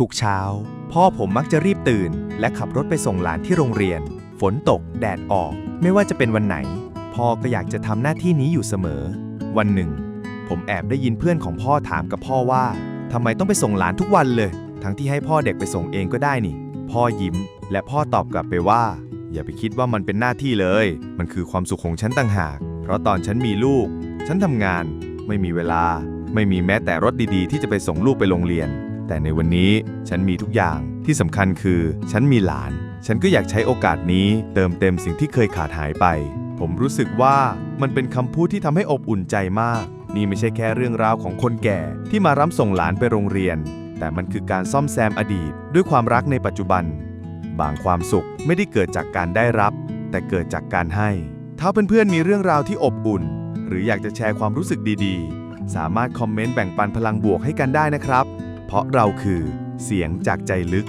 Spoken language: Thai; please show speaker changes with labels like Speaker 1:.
Speaker 1: ทุกเช้า พ่อผมมักจะรีบตื่น และขับรถไปส่งหลานที่โรงเรียน ฝนตก แดดออก ไม่ว่าจะเป็นวันไหน พ่อก็อยากจะทำหน้าที่นี้อยู่เสมอ วันหนึ่ง ผมแอบได้ยินเพื่อนของพ่อถามกับพ่อว่าทำไมต้องไปส่งหลานทุกวันเลย ทั้งที่ให้พ่อเด็กไปส่งเองก็ได้นี่ พ่อยิ้ม และพ่อตอบกลับไปว่า อย่าไปคิดว่ามันเป็นหน้าที่เลย มันคือความสุขของฉันต่างหาก เพราะตอนฉันมีลูก ฉันทำงาน ไม่มีเวลา ไม่มีแม้แต่รถดีๆ ที่จะไปส่งลูกไปโรงเรียน แต่ในวันนี้ฉันมีทุกอย่างที่สำคัญคือ ฉันมีหลาน ฉันก็อยากใช้โอกาสนี้เติมเต็มสิ่งที่เคยขาดหายไป ผมรู้สึกว่ามันเป็นคำพูดที่ทำให้อบอุ่นใจมาก นี่ไม่ใช่แค่เรื่องราวของคนแก่ที่มารับส่งหลานไปโรงเรียน แต่มันคือการซ่อมแซมอดีต ด้วยความรักในปัจจุบัน บางความสุขไม่ได้เกิดจากการได้รับ แต่เกิดจากการให้ ถ้าเพื่อนๆมีเรื่องราวที่อบอุ่น หรืออยากจะแชร์ความรู้สึกดีๆ สามารถคอมเมนต์แบ่งปันพลังบวกให้กันได้นะครับ เพราะเราคือเสียงจากใจลึก